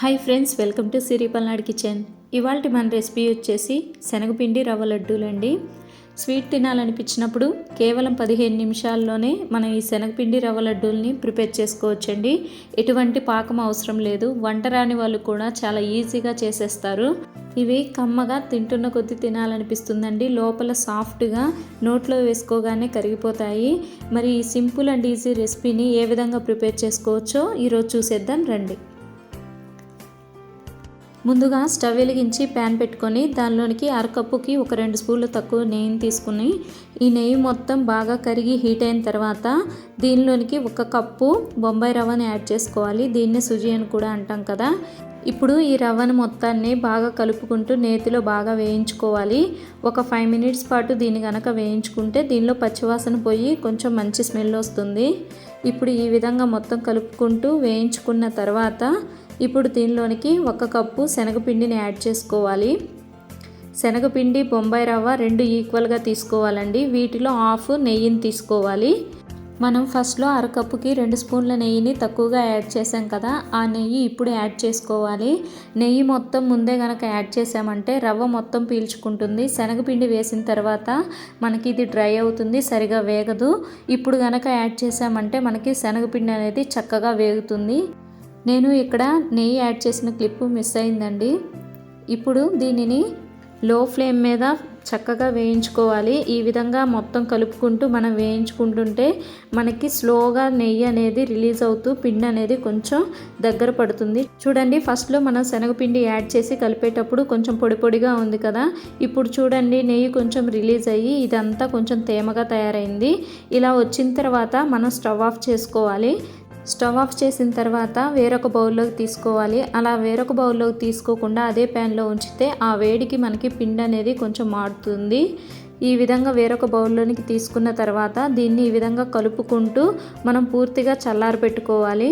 Hi friends welcome to Siri Palnadu kitchen. ఇవాళ మన recipe వచ్చేసి శనగపిండి రవ్వ లడ్డూలండి స్వీట్ తినాలనిపించినప్పుడు కేవలం పదిహేను నిమిషాల్లోనే మనం ఈ శనగపిండి రవ్వ లడ్డూల్ని ప్రిపేర్ చేసుకోవచ్చండి. ఎటువంటి పాకం అవసరం లేదు. వంట రాని వాళ్ళు కూడా చాలా ఈజీగా చేసేస్తారు. ఇవి కమ్మగా తింటున్న కొద్దీ తినాలనిపిస్తుందండి. లోపల సాఫ్ట్గా నోట్లో వేసుకోగానే కరిగిపోతాయి. మరి ఈ సింపుల్ అండ్ ఈజీ రెసిపీని ఏ విధంగా ప్రిపేర్ చేసుకోవచ్చో ఈరోజు చూసేద్దాం రండి. ముందుగా స్టవ్ వెలిగించి ప్యాన్ పెట్టుకొని దానిలోనికి అరకప్పుకి ఒక రెండు స్పూన్లు తక్కువ నెయ్యిని తీసుకుని ఈ నెయ్యి మొత్తం బాగా కరిగి హీట్ అయిన తర్వాత దీనిలోనికి ఒక కప్పు బొంబాయి రవ్వని యాడ్ చేసుకోవాలి. దీన్ని సుజి అని కూడా అంటాం కదా. ఇప్పుడు ఈ రవ్వను మొత్తాన్ని బాగా కలుపుకుంటూ నేతిలో బాగా వేయించుకోవాలి. ఒక ఫైవ్ మినిట్స్ పాటు దీన్ని కనుక వేయించుకుంటే దీనిలో పచ్చివాసన పోయి కొంచెం మంచి స్మెల్ వస్తుంది. ఇప్పుడు ఈ విధంగా మొత్తం కలుపుకుంటూ వేయించుకున్న తర్వాత ఇప్పుడు దీనిలోనికి ఒక కప్పు శనగపిండిని యాడ్ చేసుకోవాలి. శనగపిండి బొంబాయి రవ్వ రెండు ఈక్వల్గా తీసుకోవాలండి. వీటిలో హాఫ్ నెయ్యిని తీసుకోవాలి. మనం ఫస్ట్లో అరకప్పుకి రెండు స్పూన్ల నెయ్యిని తక్కువగా యాడ్ చేసాం కదా ఆ నెయ్యి ఇప్పుడు యాడ్ చేసుకోవాలి. నెయ్యి మొత్తం ముందే కనుక యాడ్ చేసామంటే రవ్వ మొత్తం పీల్చుకుంటుంది. శనగపిండి వేసిన తర్వాత మనకి ఇది డ్రై అవుతుంది సరిగా వేగదు. ఇప్పుడు కనుక యాడ్ చేసామంటే మనకి శనగపిండి అనేది చక్కగా వేగుతుంది. నేను ఇక్కడ నెయ్యి యాడ్ చేసిన క్లిప్పు మిస్ అయిందండి. ఇప్పుడు దీనిని లో ఫ్లేమ్ మీద చక్కగా వేయించుకోవాలి. ఈ విధంగా మొత్తం కలుపుకుంటూ మనం వేయించుకుంటుంటే మనకి స్లోగా నెయ్యి అనేది రిలీజ్ అవుతూ పిండి అనేది కొంచెం దగ్గర పడుతుంది. చూడండి ఫస్ట్లో మనం శనగపిండి యాడ్ చేసి కలిపేటప్పుడు కొంచెం పొడి పొడిగా ఉంది కదా. ఇప్పుడు చూడండి నెయ్యి కొంచెం రిలీజ్ అయ్యి ఇదంతా కొంచెం తేమగా తయారైంది. ఇలా వచ్చిన తర్వాత మనం స్టవ్ ఆఫ్ చేసుకోవాలి. స్టవ్ ఆఫ్ చేసిన తర్వాత వేరొక బౌల్లోకి తీసుకోవాలి. అలా వేరొక బౌల్లోకి తీసుకోకుండా అదే ప్యాన్లో ఉంచితే ఆ వేడికి మనకి పిండి అనేది కొంచెం మాడుతుంది ఈ విధంగా వేరొక బౌల్లోనికి తీసుకున్న తర్వాత దీన్ని ఈ విధంగా కలుపుకుంటూ మనం పూర్తిగా చల్లారి పెట్టుకోవాలి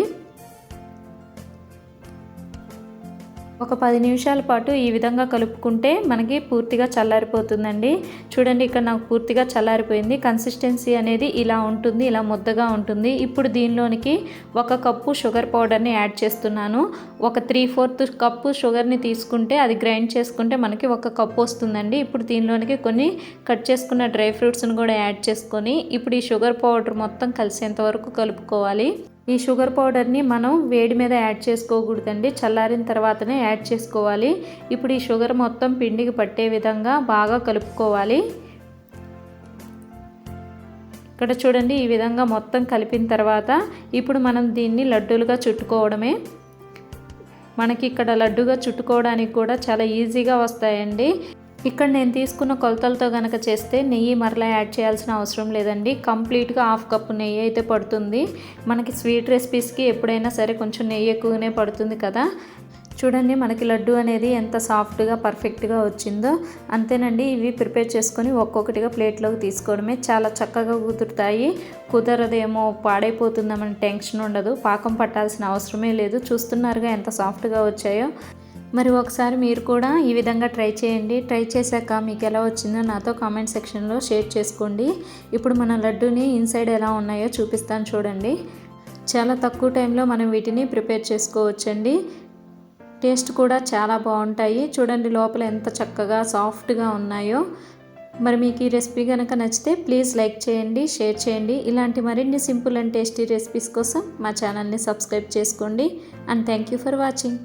ఒక పది నిమిషాల పాటు ఈ విధంగా కలుపుకుంటే మనకి పూర్తిగా చల్లారిపోతుందండి. చూడండి ఇక్కడ నాకు పూర్తిగా చల్లారిపోయింది. కన్సిస్టెన్సీ అనేది ఇలా ఉంటుంది ఇలా ముద్దగా ఉంటుంది. ఇప్పుడు దీనిలోనికి ఒక కప్పు షుగర్ పౌడర్ని యాడ్ చేస్తున్నాను. ఒక త్రీ ఫోర్త్ కప్పు షుగర్ని తీసుకుంటే అది గ్రైండ్ చేసుకుంటే మనకి ఒక కప్పు వస్తుందండి. ఇప్పుడు దీనిలోనికి కొన్ని కట్ చేసుకున్న డ్రై ఫ్రూట్స్ని కూడా యాడ్ చేసుకొని ఇప్పుడు ఈ షుగర్ పౌడర్ మొత్తం కలిసేంత వరకు కలుపుకోవాలి. ఈ షుగర్ పౌడర్ని మనం వేడి మీద యాడ్ చేసుకోకూడదండి. చల్లారిన తర్వాతనే యాడ్ చేసుకోవాలి. ఇప్పుడు ఈ షుగర్ మొత్తం పిండికి పట్టే విధంగా బాగా కలుపుకోవాలి. ఇక్కడ చూడండి ఈ విధంగా మొత్తం కలిపిన తర్వాత ఇప్పుడు మనం దీన్ని లడ్డూలుగా చుట్టుకోవడమే. మనకి ఇక్కడ లడ్డుగా చుట్టుకోవడానికి కూడా చాలా ఈజీగా వస్తాయండి. ఇక్కడ నేను తీసుకున్న కొలతలతో కనుక చేస్తే నెయ్యి మరలా యాడ్ చేయాల్సిన అవసరం లేదండి. కంప్లీట్గా హాఫ్ కప్పు నెయ్యి అయితే పడుతుంది. మనకి స్వీట్ రెసిపీస్కి ఎప్పుడైనా సరే కొంచెం నెయ్యి ఎక్కువనే పడుతుంది కదా. చూడండి మనకి లడ్డు అనేది ఎంత సాఫ్ట్గా పర్ఫెక్ట్గా వచ్చిందో. అంతేనండి ఇవి ప్రిపేర్ చేసుకొని ఒక్కొక్కటిగా ప్లేట్లోకి తీసుకోవడమే చాలా చక్కగా కుదురుతాయి. కుదరదేమో పాడైపోతుందామని టెన్షన్ ఉండదు. పాకం పట్టాల్సిన అవసరమే లేదు. చూస్తున్నారుగా ఎంత సాఫ్ట్గా వచ్చాయో. మరి ఒకసారి మీరు కూడా ఈ విధంగా ట్రై చేయండి. ట్రై చేశాక మీకు ఎలా వచ్చిందో నాతో కామెంట్ సెక్షన్లో షేర్ చేసుకోండి. ఇప్పుడు మన లడ్డూని ఇన్సైడ్ ఎలా ఉన్నాయో చూపిస్తాను చూడండి. చాలా తక్కువ టైంలో మనం వీటిని ప్రిపేర్ చేసుకోవచ్చండి. టేస్ట్ కూడా చాలా బాగుంటాయి. చూడండి లోపల ఎంత చక్కగా సాఫ్ట్గా ఉన్నాయో. మరి మీకు ఈ రెసిపీ కనుక నచ్చితే ప్లీజ్ లైక్ చేయండి షేర్ చేయండి. ఇలాంటి మరిన్ని సింపుల్ అండ్ టేస్టీ రెసిపీస్ కోసం మా ఛానల్ని సబ్స్క్రైబ్ చేసుకోండి. And thank you for watching.